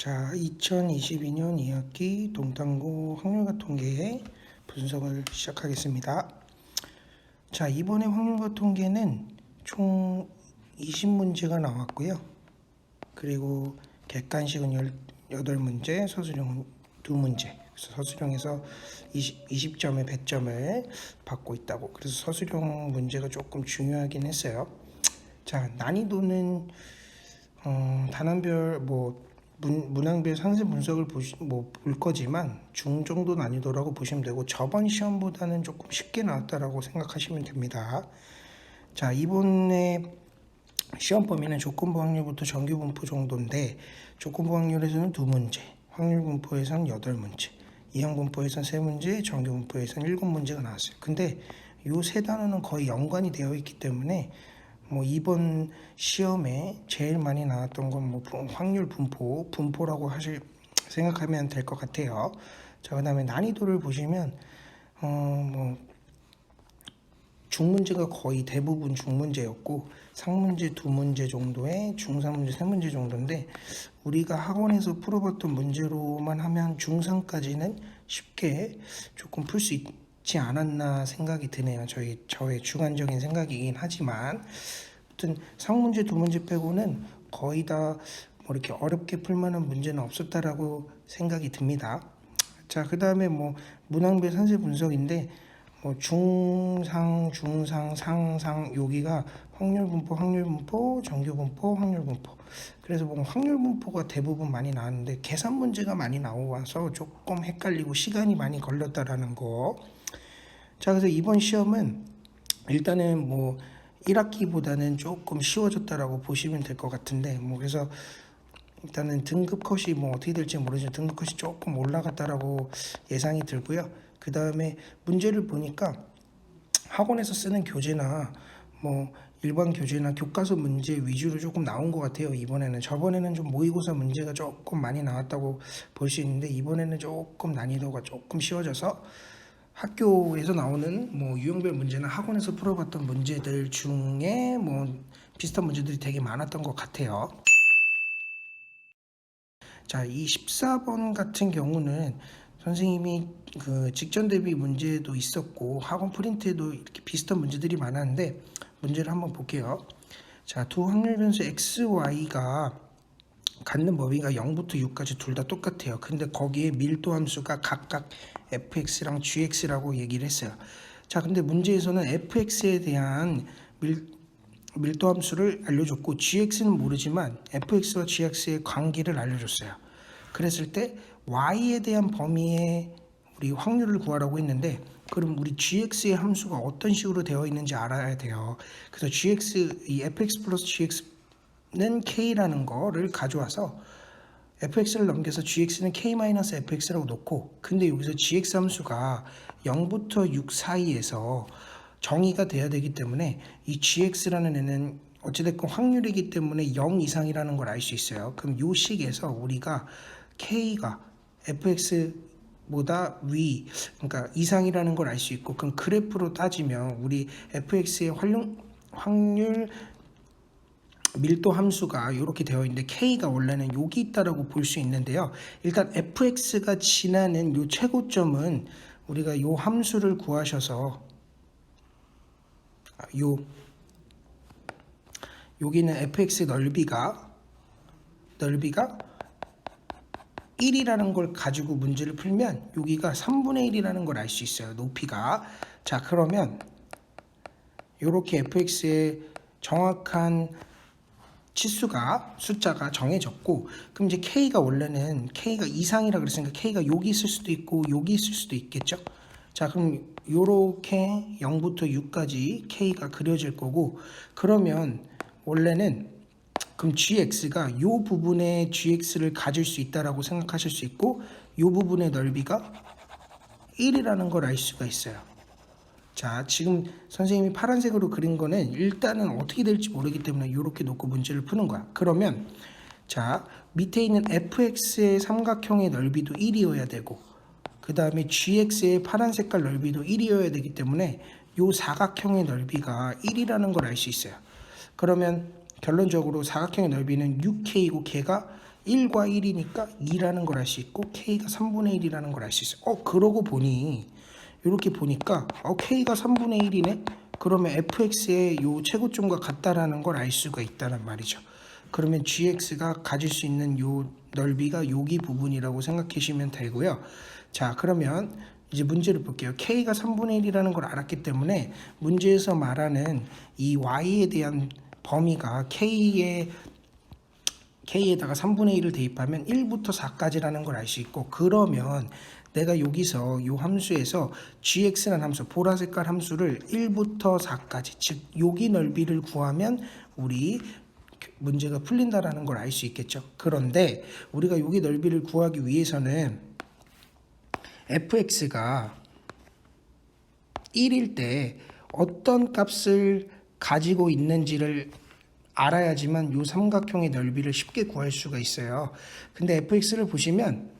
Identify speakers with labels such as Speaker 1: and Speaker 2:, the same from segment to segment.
Speaker 1: 자, 2022년 2학기 동탄고 확률과 통계의 분석을 시작하겠습니다. 자, 이번에 확률과 통계는 총 20문제가 나왔고요. 그리고 객관식은 18문제, 서술형은 2문제. 그래서 서술형에서 20, 20점의 100점을 받고 있다고. 그래서 서술형 문제가 조금 중요하긴 했어요. 자, 난이도는 어, 단원별 뭐 문, 문항별 상세 분석을 보시, 뭐, 볼 거지만 중정도 난이도라고 보시면 되고 저번 시험보다는 조금 쉽게 나왔다라고 생각하시면 됩니다. 자 이번에 시험 범위는 조건부 확률부터 정규 분포 정도인데 조건부 확률에서는 두 문제, 확률 분포에서는 여덟 문제, 이형 분포에서는 세 문제, 정규 분포에서는 일곱 문제가 나왔어요. 근데 요 세 단어는 거의 연관이 되어 있기 때문에 뭐 이번 시험에 제일 많이 나왔던 건 뭐 확률 분포, 분포라고 하실 생각하면 될 것 같아요. 자 그 다음에 난이도를 보시면 어뭐 중문제가 거의 대부분 중문제였고 상문제 두 문제 정도에 중상문제 세 문제 정도인데 우리가 학원에서 풀어봤던 문제로만 하면 중상까지는 쉽게 조금 풀 수 있지 않았나 생각이 드네요. 저희 저의 주관적인 생각이긴 하지만 아무튼 상문제 두 문제 빼고는 거의 다 뭐 이렇게 어렵게 풀 만한 문제는 없었다라고 생각이 듭니다. 자, 그 다음에 뭐 문항별 산세 분석인데 뭐 중상, 중상, 상상 여기가 확률 분포, 확률 분포, 정규 분포, 확률 분포. 그래서 뭐 확률 분포가 대부분 많이 나왔는데 계산 문제가 많이 나와서 조금 헷갈리고 시간이 많이 걸렸다라는 거. 자, 그래서 이번 시험은 일단은 뭐 1학기보다는 조금 쉬워졌다라고 보시면 될 것 같은데 뭐 그래서 일단은 등급 컷이 뭐 어떻게 될지 모르지만 등급 컷이 조금 올라갔다라고 예상이 들고요. 그 다음에 문제를 보니까 학원에서 쓰는 교재나 뭐 일반 교재나 교과서 문제 위주로 조금 나온 것 같아요. 이번에는 저번에는 좀 모의고사 문제가 조금 많이 나왔다고 볼 수 있는데 이번에는 조금 난이도가 조금 쉬워져서 학교에서 나오는 뭐 유형별 문제나 학원에서 풀어봤던 문제들 중에 뭐 비슷한 문제들이 되게 많았던 것 같아요. 자, 이 14번 같은 경우는 선생님이 그 직전 대비 문제도 있었고 학원 프린트에도 이렇게 비슷한 문제들이 많았는데 문제를 한번 볼게요. 자, 두 확률 변수 x, y가 갖는 범위가 0부터 6까지 둘 다 똑같아요. 근데 거기에 밀도 함수가 각각 fx랑 gx라고 얘기를 했어요. 자, 근데 문제에서는 fx에 대한 밀, 밀도 함수를 알려줬고 gx는 모르지만 fx와 gx의 관계를 알려줬어요. 그랬을 때 y에 대한 범위의 우리 확률을 구하라고 했는데 그럼 우리 gx의 함수가 어떤 식으로 되어 있는지 알아야 돼요. 그래서 gx 이 fx 플러스 gx 는 k라는 거를 가져와서 fx를 넘겨서 gx는 k-fx라고 놓고 근데 여기서 gx 함수가 0부터 6 사이에서 정의가 돼야 되기 때문에 이 gx라는 애는 어찌됐건 확률이기 때문에 0 이상이라는 걸 알 수 있어요. 그럼 요 식에서 우리가 k가 fx보다 위, 그러니까 이상이라는 걸 알 수 있고, 그럼 그래프로 따지면 우리 fx의 활용, 확률 밀도 함수가 이렇게 되어 있는데 k가 원래는 여기 있다라고 볼 수 있는데요. 일단 fx가 지나는 요 최고점은 우리가 요 함수를 구하셔서 요 여기는 fx 넓이가 넓이가 1이라는 걸 가지고 문제를 풀면 여기가 3분의 1이라는 걸 알 수 있어요. 높이가. 자, 그러면 이렇게 fx의 정확한 치수가 숫자가 정해졌고 그럼 이제 k가 원래는 k가 이상이라 그랬으니까 k가 여기 있을 수도 있고 여기 있을 수도 있겠죠. 자, 그럼 요렇게 0부터 6까지 k가 그려질 거고 그러면 원래는 그럼 gx가 요 부분에 gx를 가질 수 있다라고 생각하실 수 있고 요 부분의 넓이가 1이라는 걸 알 수가 있어요. 자, 지금 선생님이 파란색으로 그린 거는 일단은 어떻게 될지 모르기 때문에 이렇게 놓고 문제를 푸는 거야. 그러면 자, 밑에 있는 fx의 삼각형의 넓이도 1이어야 되고 그 다음에 gx의 파란 색깔 넓이도 1이어야 되기 때문에 요 사각형의 넓이가 1이라는 걸 알 수 있어요. 그러면 결론적으로 사각형의 넓이는 6k이고 걔가 1과 1이니까 2라는 걸 알 수 있고 K가 3분의 1이라는 걸 알 수 있어요. 어 그러고 보니 이렇게 보니까 어 K가 3분의 1이네. 그러면 fx의 요 최고점과 같다라는 걸 알 수가 있다는 말이죠. 그러면 gx가 가질 수 있는 요 넓이가 여기 부분이라고 생각하시면 되고요. 자 그러면 이제 문제를 볼게요. k가 3분의 1이라는 걸 알았기 때문에 문제에서 말하는 이 y에 대한 범위가 k의 k에다가 3분의 1을 대입하면 1부터 4까지라는 걸 알 수 있고 그러면 내가 여기서 이 함수에서 gx라는 함수 보라 색깔 함수를 1부터 4까지 즉 여기 넓이를 구하면 우리 문제가 풀린다라는 걸 알 수 있겠죠. 그런데 우리가 여기 넓이를 구하기 위해서는 fx가 1일 때 어떤 값을 가지고 있는지를 알아야지만 이 삼각형의 넓이를 쉽게 구할 수가 있어요. 근데 fx를 보시면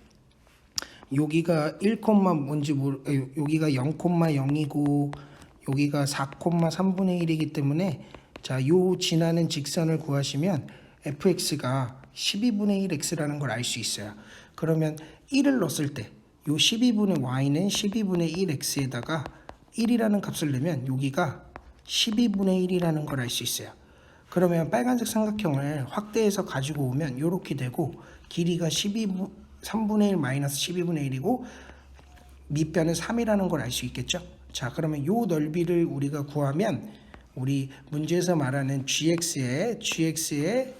Speaker 1: 여기가 1, 뭔지 모르 에, 여기가 0,0이고 여기가 4,3분의 1이기 때문에 자, 요 지나는 직선을 구하시면 fx가 12분의 1x라는 걸 알 수 있어요. 그러면 1을 넣었을 때 요 12분의 y는 12분의 1x에다가 1이라는 값을 내면 여기가 12분의 1이라는 걸 알 수 있어요. 그러면 빨간색 삼각형을 확대해서 가지고 오면 이렇게 되고 길이가 12분 3분의 1 마이너스 12분의 1이고 밑변은 3이라는 걸 알 수 있겠죠. 자 그러면 요 넓이를 우리가 구하면 우리 문제에서 말하는 gx의 gx의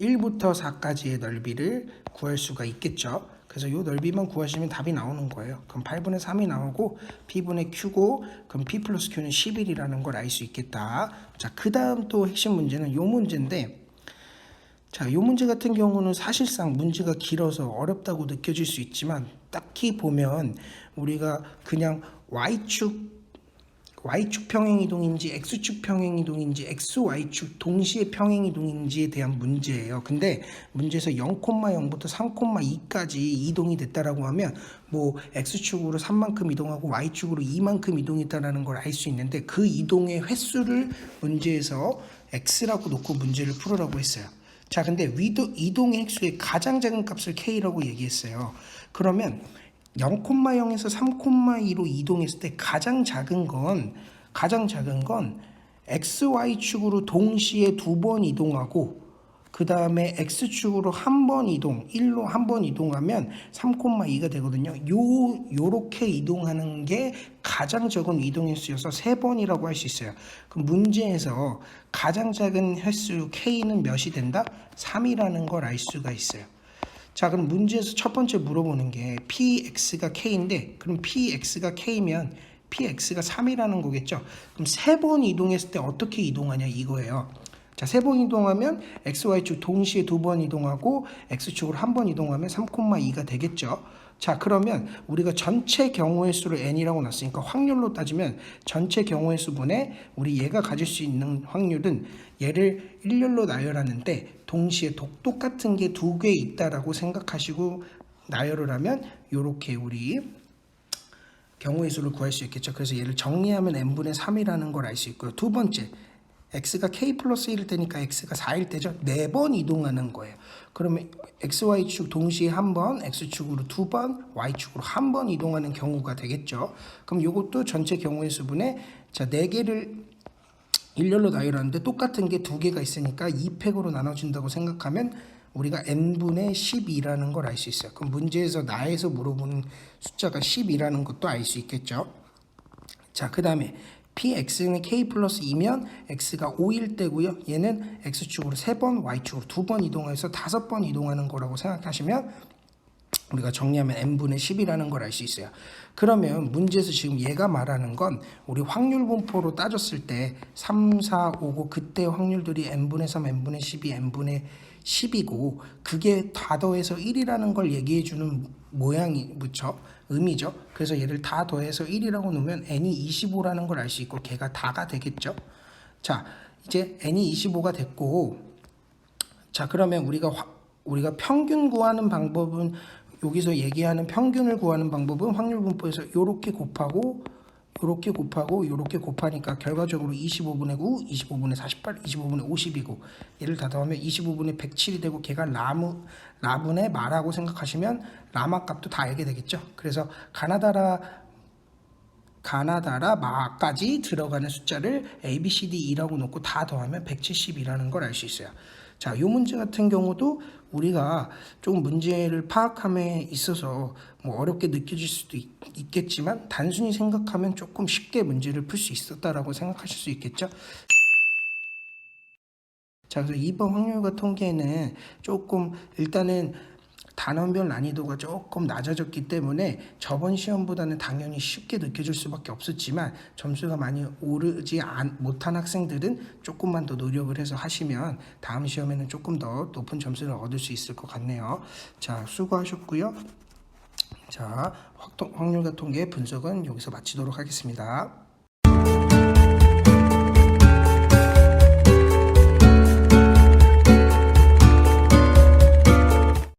Speaker 1: 1부터 4까지의 넓이를 구할 수가 있겠죠. 그래서 요 넓이만 구하시면 답이 나오는 거예요. 그럼 8분의 3이 나오고 p분의 q고 그럼 p 플러스 q는 11이라는 걸 알 수 있겠다. 자, 그 다음 또 핵심 문제는 요 문제인데 자, 요 문제 같은 경우는 사실상 문제가 길어서 어렵다고 느껴질 수 있지만 딱히 보면 우리가 그냥 y축 y축 평행 이동인지 x축 평행 이동인지 xy축 동시에 평행 이동인지에 대한 문제예요. 근데 문제에서 0,0부터 3,2까지 이동이 됐다라고 하면 뭐 x축으로 3만큼 이동하고 y축으로 2만큼 이동했다라는 걸 알 수 있는데 그 이동의 횟수를 문제에서 x라고 놓고 문제를 풀으라고 했어요. 자, 근데 위도 이동의 획수의 가장 작은 값을 k라고 얘기했어요. 그러면 0,0에서 3,2로 이동했을 때 가장 작은 건 가장 작은 건 xy축으로 동시에 두 번 이동하고 그 다음에 x축으로 한 번 이동 1로 한 번 이동하면 3,2가 되거든요. 요 요렇게 이동하는 게 가장 적은 이동 횟수여서 세 번이라고 할 수 있어요. 그럼 문제에서 가장 작은 횟수 k는 몇이 된다? 3이라는 걸 알 수가 있어요. 자, 그럼 문제에서 첫 번째 물어보는 게 px가 k인데 그럼 px가 k면 px가 3이라는 거겠죠. 그럼 세 번 이동했을 때 어떻게 이동하냐 이거예요. 자, 세 번 이동하면 xy축 동시에 두 번 이동하고 x축으로 한 번 이동하면 3,2가 되겠죠. 자, 그러면 우리가 전체 경우의 수를 n이라고 놨으니까 확률로 따지면 전체 경우의 수분에 우리 얘가 가질 수 있는 확률은 얘를 일렬로 나열하는데 동시에 독, 똑같은 게 두 개 있다라고 생각하시고 나열을 하면 요렇게 우리 경우의 수를 구할 수 있겠죠. 그래서 얘를 정리하면 n분의 3이라는 걸 알 수 있고요. 두 번째, x가 k 플러스 1일 때니까 x가 4일 때죠. 네 번 이동하는 거예요. 그러면 xy축 동시에 한 번, x축으로 두 번, y축으로 한 번 이동하는 경우가 되겠죠. 그럼 이것도 전체 경우의 수분에 자, 네 개를 일렬로 나열하는데 똑같은 게 두 개가 있으니까 2팩으로 나눠진다고 생각하면 우리가 n분의 12라는 걸 알 수 있어요. 그럼 문제에서 나에서 물어보는 숫자가 10이라는 것도 알 수 있겠죠. 자, 그 다음에 px는 k 플러스 2면 x가 5일 때고요. 얘는 x축으로 3번, y축으로 2번 이동해서 5번 이동하는 거라고 생각하시면 우리가 정리하면 n분의 10이라는 걸 알 수 있어요. 그러면 문제에서 지금 얘가 말하는 건 우리 확률 분포로 따졌을 때 3, 4, 5, 9 그때 확률들이 n분의 3, n분의 12, n분의 10이고 그게 다 더해서 1이라는 걸 얘기해 주는 모양이 묻죠. 의미죠. 그래서 얘를 다 더해서 1이라고 놓으면 n이 25라는 걸 알 수 있고 걔가 다가 되겠죠. 자, 이제 n이 25가 됐고 자, 그러면 우리가 화, 우리가 평균 구하는 방법은 여기서 얘기하는 평균을 구하는 방법은 확률 분포에서 이렇게 곱하고 요렇게 곱하고 요렇게 곱하니까 결과적으로 25분의 9, 25분의 48, 25분의 50이고 얘를 다 더하면 25분의 107이 되고 걔가 라무 라분의 마라고 생각하시면 라마 값도 다 알게 되겠죠. 그래서 가나다라 가나다라 마까지 들어가는 숫자를 A, B, C, D, E라고 놓고 다 더하면 170이라는 걸 알 수 있어요. 자, 이 문제 같은 경우도 우리가 좀 문제를 파악함에 있어서 뭐 어렵게 느껴질 수도 있, 있겠지만 단순히 생각하면 조금 쉽게 문제를 풀 수 있었다라고 생각하실 수 있겠죠. 자, 그래서 이번 확률과 통계는 조금 일단은 단원별 난이도가 조금 낮아졌기 때문에 저번 시험보다는 당연히 쉽게 느껴질 수밖에 없었지만 점수가 많이 오르지 않, 못한 학생들은 조금만 더 노력을 해서 하시면 다음 시험에는 조금 더 높은 점수를 얻을 수 있을 것 같네요. 자, 수고하셨고요. 자, 확- 확률과 통계 분석은 여기서 마치도록 하겠습니다.